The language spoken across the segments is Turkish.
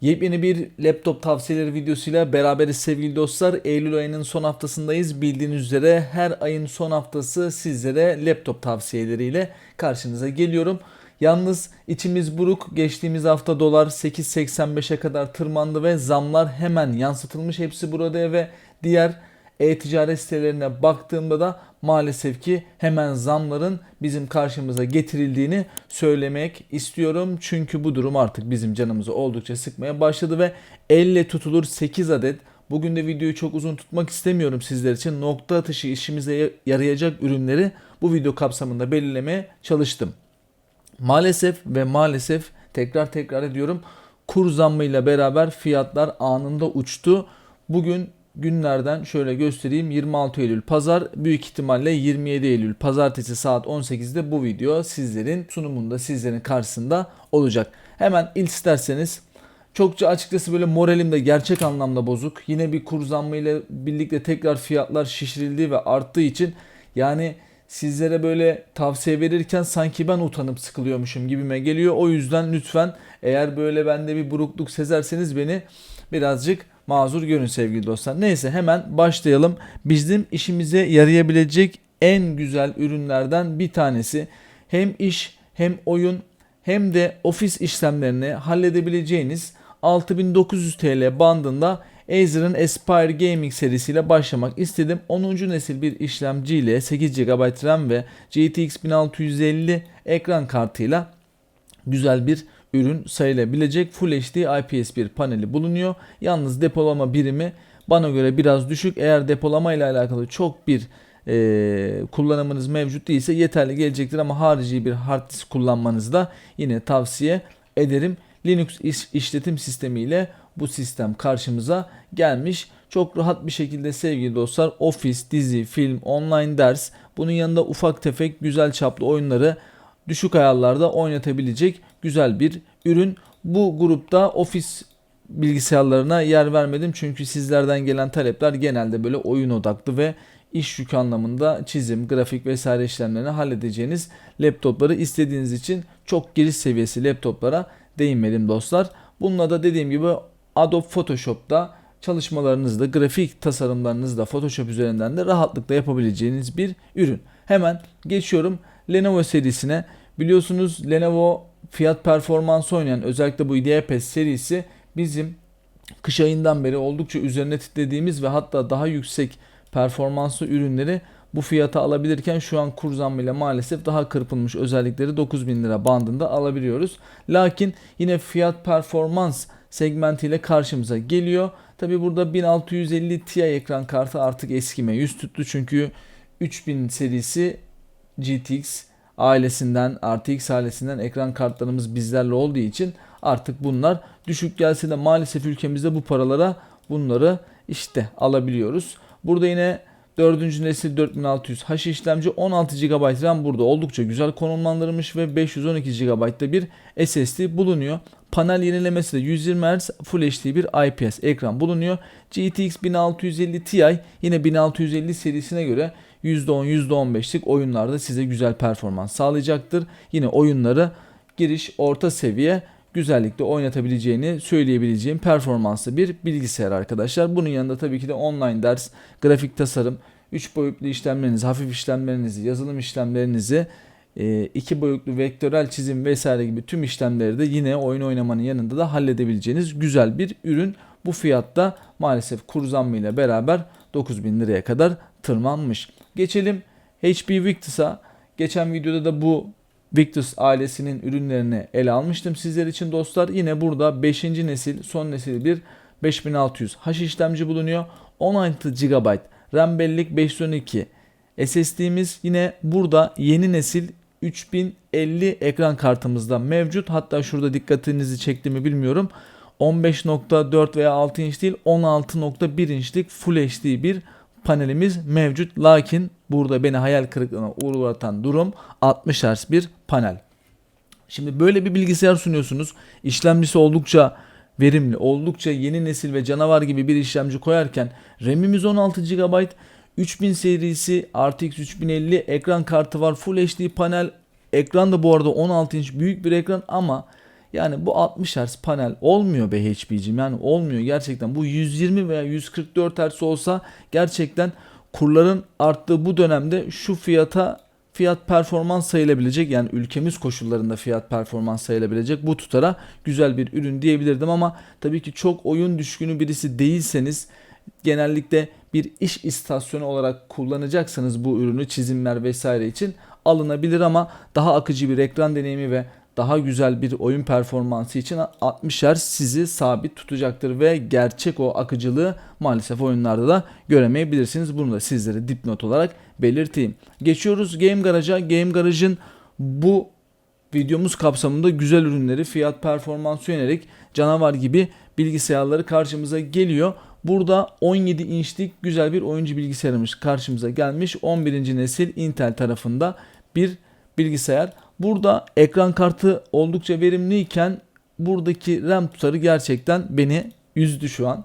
Yepyeni bir laptop tavsiyeleri videosuyla beraberiz sevgili dostlar. Eylül ayının son haftasındayız. Bildiğiniz üzere her ayın son haftası sizlere laptop tavsiyeleriyle karşınıza geliyorum. Yalnız içimiz buruk. Geçtiğimiz hafta dolar 8.85'e kadar tırmandı ve zamlar hemen yansıtılmış hepsi burada ve diğer e-ticaret sitelerine baktığımda da maalesef ki hemen zamların bizim karşımıza getirildiğini söylemek istiyorum. Çünkü bu durum artık bizim canımızı oldukça sıkmaya başladı ve elle tutulur 8 adet Bugün de videoyu çok uzun tutmak istemiyorum sizler için. Nokta atışı işimize yarayacak ürünleri bu video kapsamında belirlemeye çalıştım. Maalesef ve maalesef tekrar tekrar ediyorum kur zammıyla beraber fiyatlar anında uçtu. Bugün günlerden şöyle göstereyim 26 Eylül pazar büyük ihtimalle 27 Eylül pazartesi saat 18'de bu video sizlerin sunumunda sizlerin karşısında olacak. Hemen ilk isterseniz çokça açıkçası böyle moralim de gerçek anlamda bozuk. Yine bir kur ile birlikte tekrar fiyatlar şişirildi ve arttığı için yani sizlere böyle tavsiye verirken sanki ben utanıp sıkılıyormuşum gibime geliyor. O yüzden lütfen eğer böyle bende bir burukluk sezerseniz beni birazcık mazur görün sevgili dostlar. Neyse hemen başlayalım. Bizim işimize yarayabilecek en güzel ürünlerden bir tanesi. Hem iş hem oyun hem de ofis işlemlerini halledebileceğiniz 6900 TL bandında Acer'ın Aspire Gaming serisiyle başlamak istedim. 10. nesil bir işlemciyle 8 GB RAM ve GTX 1650 ekran kartıyla güzel bir ürün sayılabilecek Full HD IPS bir paneli bulunuyor. Yalnız depolama birimi bana göre biraz düşük. Eğer depolama ile alakalı çok bir e, kullanımınız mevcut değilse yeterli gelecektir ama harici bir hard disk kullanmanızı da yine tavsiye ederim. Linux iş, işletim sistemiyle bu sistem karşımıza gelmiş. Çok rahat bir şekilde sevgili dostlar ofis, dizi, film, online ders bunun yanında ufak tefek güzel çaplı oyunları düşük ayarlarda oynatabilecek güzel bir ürün. Bu grupta ofis bilgisayarlarına yer vermedim çünkü sizlerden gelen talepler genelde böyle oyun odaklı ve iş yükü anlamında çizim, grafik vesaire işlemlerini halledeceğiniz laptopları istediğiniz için çok giriş seviyesi laptoplara değinmedim dostlar. Bununla da dediğim gibi Adobe Photoshop'ta çalışmalarınızda, grafik tasarımlarınızda Photoshop üzerinden de rahatlıkla yapabileceğiniz bir ürün. Hemen geçiyorum Lenovo serisine. Biliyorsunuz Lenovo fiyat performans oynayan özellikle bu IdeaPad serisi bizim kış ayından beri oldukça üzerine titrediğimiz ve hatta daha yüksek performanslı ürünleri bu fiyata alabilirken şu an kur zammıyla maalesef daha kırpılmış özellikleri 9000 lira bandında alabiliyoruz. Lakin yine fiyat performans segmentiyle karşımıza geliyor. Tabi burada 1650 Ti ekran kartı artık eskime yüz tuttu çünkü 3000 serisi GTX ailesinden RTX ailesinden ekran kartlarımız bizlerle olduğu için artık bunlar düşük gelse de maalesef ülkemizde bu paralara bunları işte alabiliyoruz. Burada yine 4. nesil 4600 H işlemci 16 GB RAM burada oldukça güzel konumlandırılmış ve 512 GB'da bir SSD bulunuyor. Panel yenilemesi de 120 Hz Full HD bir IPS ekran bulunuyor. GTX 1650 Ti yine 1650 serisine göre %10 %15'lik oyunlarda size güzel performans sağlayacaktır. Yine oyunları giriş orta seviye güzellikle oynatabileceğini söyleyebileceğim performanslı bir bilgisayar arkadaşlar. Bunun yanında tabii ki de online ders, grafik tasarım, 3 boyutlu işlemlerinizi, hafif işlemlerinizi, yazılım işlemlerinizi, 2 e, boyutlu vektörel çizim vesaire gibi tüm işlemleri de yine oyun oynamanın yanında da halledebileceğiniz güzel bir ürün. Bu fiyatta maalesef kur zammıyla beraber 9000 liraya kadar tırmanmış. Geçelim HP Victus'a. Geçen videoda da bu Victus ailesinin ürünlerini ele almıştım sizler için dostlar. Yine burada 5. nesil son nesil bir 5600 H işlemci bulunuyor. 16 GB RAM bellek 512 SSD'miz yine burada yeni nesil 3050 ekran kartımızda mevcut. Hatta şurada dikkatinizi çekti mi bilmiyorum. 15.4 veya 6 inç değil 16.1 inçlik Full HD bir panelimiz mevcut. Lakin burada beni hayal kırıklığına uğratan durum 60 Hz bir panel. Şimdi böyle bir bilgisayar sunuyorsunuz. İşlemcisi oldukça verimli, oldukça yeni nesil ve canavar gibi bir işlemci koyarken RAM'imiz 16 GB, 3000 serisi RTX 3050 ekran kartı var, Full HD panel. Ekran da bu arada 16 inç büyük bir ekran ama Yani bu 60 Hz panel olmuyor be HP'cim yani olmuyor gerçekten. Bu 120 veya 144 Hz olsa gerçekten kurların arttığı bu dönemde şu fiyata fiyat performans sayılabilecek yani ülkemiz koşullarında fiyat performans sayılabilecek bu tutara güzel bir ürün diyebilirdim ama tabii ki çok oyun düşkünü birisi değilseniz genellikle bir iş istasyonu olarak kullanacaksanız bu ürünü çizimler vesaire için alınabilir ama daha akıcı bir ekran deneyimi ve daha güzel bir oyun performansı için 60 Hz sizi sabit tutacaktır ve gerçek o akıcılığı maalesef oyunlarda da göremeyebilirsiniz. Bunu da sizlere dipnot olarak belirteyim. Geçiyoruz Game Garage'a. Game Garage'ın bu videomuz kapsamında güzel ürünleri fiyat performansı yönelik canavar gibi bilgisayarları karşımıza geliyor. Burada 17 inçlik güzel bir oyuncu bilgisayarımız karşımıza gelmiş. 11. nesil Intel tarafında bir bilgisayar. Burada ekran kartı oldukça verimliyken buradaki RAM tutarı gerçekten beni üzdü şu an.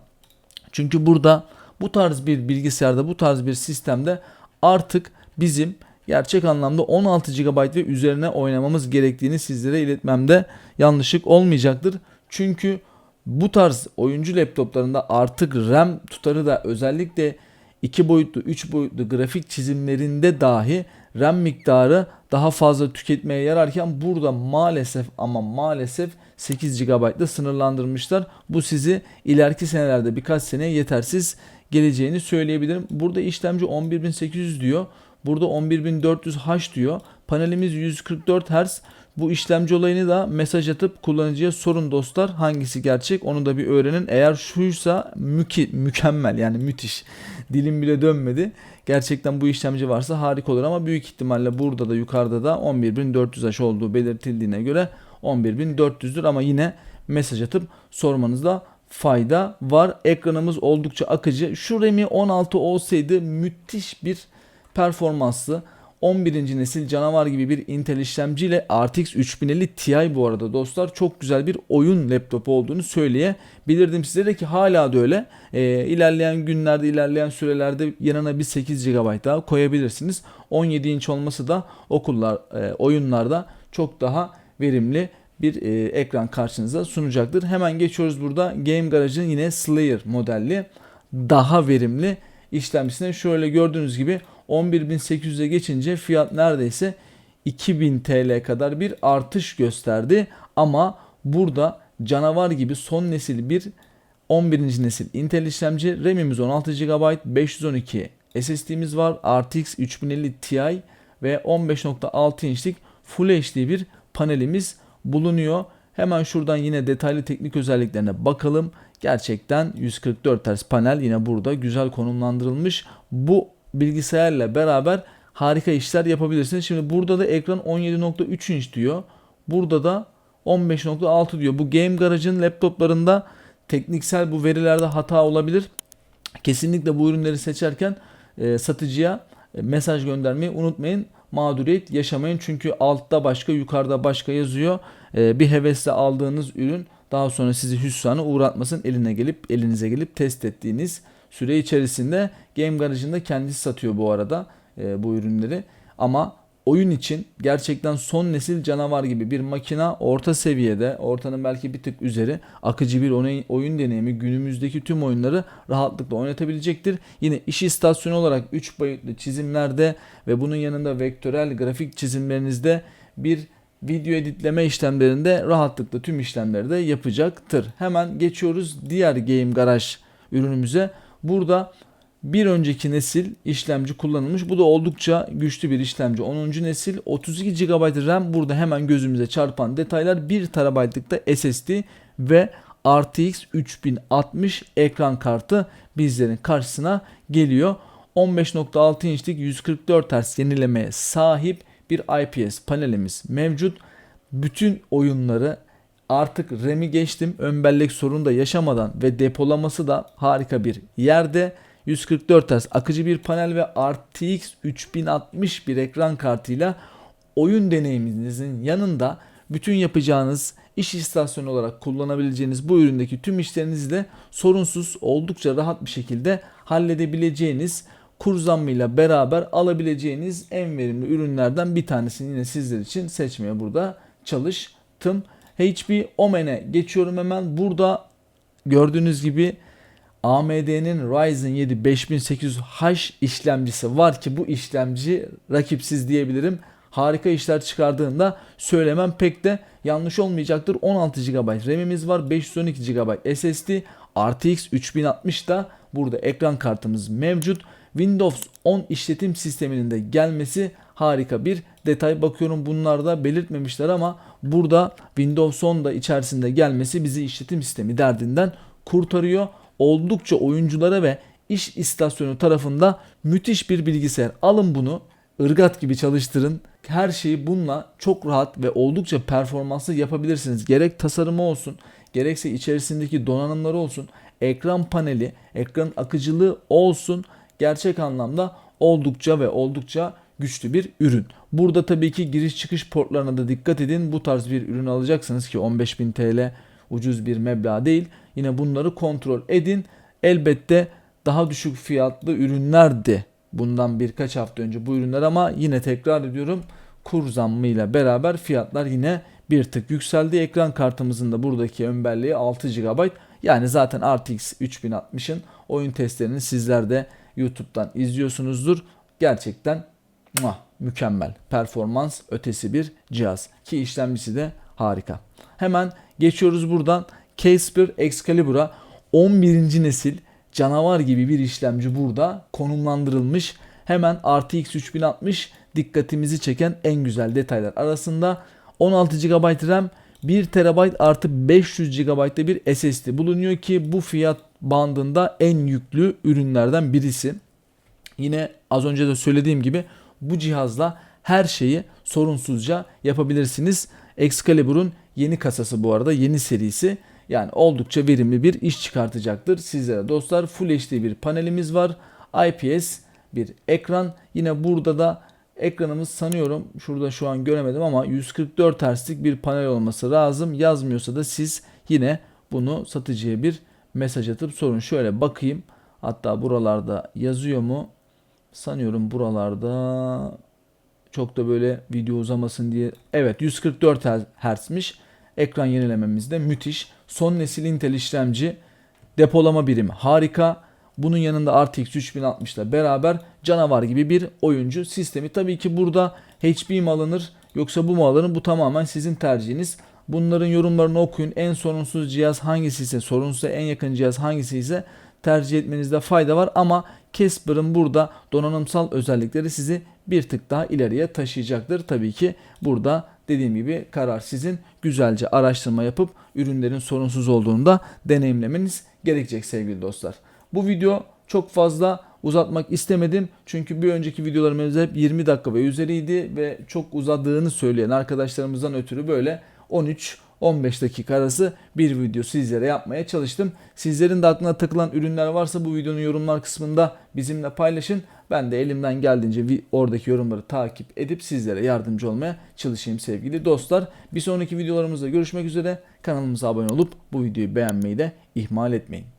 Çünkü burada bu tarz bir bilgisayarda bu tarz bir sistemde artık bizim gerçek anlamda 16 GB ve üzerine oynamamız gerektiğini sizlere iletmemde yanlışlık olmayacaktır. Çünkü bu tarz oyuncu laptoplarında artık RAM tutarı da özellikle 2 boyutlu 3 boyutlu grafik çizimlerinde dahi RAM miktarı daha fazla tüketmeye yararken burada maalesef ama maalesef 8 GB'da sınırlandırmışlar. Bu sizi ileriki senelerde birkaç seneye yetersiz geleceğini söyleyebilirim. Burada işlemci 11800 diyor. Burada 11400H diyor. Panelimiz 144 Hz. Bu işlemci olayını da mesaj atıp kullanıcıya sorun dostlar. Hangisi gerçek onu da bir öğrenin. Eğer şuysa müki, mükemmel yani müthiş. Dilim bile dönmedi. Gerçekten bu işlemci varsa harika olur ama büyük ihtimalle burada da yukarıda da 11400H olduğu belirtildiğine göre 11400'dür ama yine mesaj atıp sormanızda fayda var. Ekranımız oldukça akıcı. Şu RAM'i 16 olsaydı müthiş bir performanslı 11. nesil canavar gibi bir Intel işlemciyle RTX 3050 Ti bu arada dostlar çok güzel bir oyun laptopu olduğunu söyleyebilirdim sizlere ki hala da öyle. Ee, ilerleyen günlerde ilerleyen sürelerde yanına bir 8 GB daha koyabilirsiniz. 17 inç olması da okullar e, oyunlarda çok daha verimli bir e, ekran karşınıza sunacaktır. Hemen geçiyoruz burada Game Garage'ın yine Slayer modelli daha verimli işlemcisine şöyle gördüğünüz gibi 11.800'e geçince fiyat neredeyse 2000 TL kadar bir artış gösterdi. Ama burada canavar gibi son nesil bir 11. nesil Intel işlemci RAM'imiz 16 GB 512 SSD'miz var. RTX 3050 Ti ve 15.6 inçlik Full HD bir panelimiz bulunuyor. Hemen şuradan yine detaylı teknik özelliklerine bakalım. Gerçekten 144 Hz panel yine burada güzel konumlandırılmış. Bu bilgisayarla beraber harika işler yapabilirsiniz. Şimdi burada da ekran 17.3 inç diyor. Burada da 15.6 diyor. Bu Game Garage'ın laptoplarında tekniksel bu verilerde hata olabilir. Kesinlikle bu ürünleri seçerken e, satıcıya e, mesaj göndermeyi unutmayın. Mağduriyet yaşamayın çünkü altta başka yukarıda başka yazıyor. E, bir hevesle aldığınız ürün daha sonra sizi hüsrana uğratmasın eline gelip elinize gelip test ettiğiniz süre içerisinde Game Garage'ın da kendisi satıyor bu arada e, bu ürünleri. Ama oyun için gerçekten son nesil canavar gibi bir makina orta seviyede, ortanın belki bir tık üzeri akıcı bir oyun deneyimi günümüzdeki tüm oyunları rahatlıkla oynatabilecektir. Yine iş istasyonu olarak 3 boyutlu çizimlerde ve bunun yanında vektörel grafik çizimlerinizde bir video editleme işlemlerinde rahatlıkla tüm işlemleri de yapacaktır. Hemen geçiyoruz diğer Game Garage ürünümüze. Burada bir önceki nesil işlemci kullanılmış. Bu da oldukça güçlü bir işlemci. 10. nesil 32 GB RAM burada hemen gözümüze çarpan detaylar. 1 TB'lık da SSD ve RTX 3060 ekran kartı bizlerin karşısına geliyor. 15.6 inçlik 144 Hz yenilemeye sahip bir IPS panelimiz mevcut. Bütün oyunları artık RAM'i geçtim ön bellek sorunu da yaşamadan ve depolaması da harika bir yerde. 144 Hz akıcı bir panel ve RTX 3060 bir ekran kartıyla oyun deneyiminizin yanında bütün yapacağınız iş istasyonu olarak kullanabileceğiniz bu üründeki tüm işlerinizi de sorunsuz oldukça rahat bir şekilde halledebileceğiniz kur zammıyla beraber alabileceğiniz en verimli ürünlerden bir tanesini yine sizler için seçmeye burada çalıştım. HP Omen'e geçiyorum hemen. Burada gördüğünüz gibi AMD'nin Ryzen 7 5800H işlemcisi var ki bu işlemci rakipsiz diyebilirim. Harika işler çıkardığında söylemem pek de yanlış olmayacaktır. 16 GB RAM'imiz var, 512 GB SSD, RTX 3060 da burada ekran kartımız mevcut. Windows 10 işletim sisteminin de gelmesi harika bir detay. Bakıyorum bunlarda belirtmemişler ama burada Windows 10 da içerisinde gelmesi bizi işletim sistemi derdinden kurtarıyor. Oldukça oyunculara ve iş istasyonu tarafında müthiş bir bilgisayar. Alın bunu ırgat gibi çalıştırın. Her şeyi bununla çok rahat ve oldukça performanslı yapabilirsiniz. Gerek tasarımı olsun, gerekse içerisindeki donanımları olsun, ekran paneli, ekran akıcılığı olsun. Gerçek anlamda oldukça ve oldukça güçlü bir ürün. Burada tabii ki giriş çıkış portlarına da dikkat edin. Bu tarz bir ürün alacaksınız ki 15.000 TL ucuz bir meblağ değil. Yine bunları kontrol edin. Elbette daha düşük fiyatlı ürünlerdi bundan birkaç hafta önce bu ürünler ama yine tekrar ediyorum kur zammıyla beraber fiyatlar yine bir tık yükseldi. Ekran kartımızın da buradaki ön belleği 6 GB. Yani zaten RTX 3060'ın oyun testlerini sizler de YouTube'dan izliyorsunuzdur. Gerçekten muah, mükemmel. Performans ötesi bir cihaz. Ki işlemcisi de harika. Hemen geçiyoruz buradan Casper Excalibur'a 11. nesil canavar gibi bir işlemci burada konumlandırılmış. Hemen RTX 3060 dikkatimizi çeken en güzel detaylar arasında 16 GB RAM 1 TB artı 500 GB'da bir SSD bulunuyor ki bu fiyat bandında en yüklü ürünlerden birisi. Yine az önce de söylediğim gibi bu cihazla her şeyi sorunsuzca yapabilirsiniz. Excalibur'un yeni kasası bu arada yeni serisi. Yani oldukça verimli bir iş çıkartacaktır sizlere dostlar. Full HD bir panelimiz var. IPS bir ekran. Yine burada da ekranımız sanıyorum şurada şu an göremedim ama 144 Hz'lik bir panel olması lazım. Yazmıyorsa da siz yine bunu satıcıya bir mesaj atıp sorun. Şöyle bakayım. Hatta buralarda yazıyor mu? Sanıyorum buralarda çok da böyle video uzamasın diye. Evet 144 Hz'miş. Ekran yenilememiz de müthiş. Son nesil Intel işlemci depolama birimi harika. Bunun yanında RTX 3060 ile beraber canavar gibi bir oyuncu sistemi. Tabii ki burada HP mi alınır yoksa bu mu alınır? Bu tamamen sizin tercihiniz. Bunların yorumlarını okuyun. En sorunsuz cihaz hangisi ise, sorunsuz en yakın cihaz hangisi ise tercih etmenizde fayda var ama Casper'ın burada donanımsal özellikleri sizi bir tık daha ileriye taşıyacaktır. Tabii ki burada dediğim gibi karar sizin. Güzelce araştırma yapıp ürünlerin sorunsuz olduğunu da deneyimlemeniz gerekecek sevgili dostlar. Bu video çok fazla uzatmak istemedim. Çünkü bir önceki videolarımız hep 20 dakika ve üzeriydi ve çok uzadığını söyleyen arkadaşlarımızdan ötürü böyle 13 15 dakika arası bir video sizlere yapmaya çalıştım. Sizlerin de aklına takılan ürünler varsa bu videonun yorumlar kısmında bizimle paylaşın. Ben de elimden geldiğince oradaki yorumları takip edip sizlere yardımcı olmaya çalışayım sevgili dostlar. Bir sonraki videolarımızda görüşmek üzere. Kanalımıza abone olup bu videoyu beğenmeyi de ihmal etmeyin.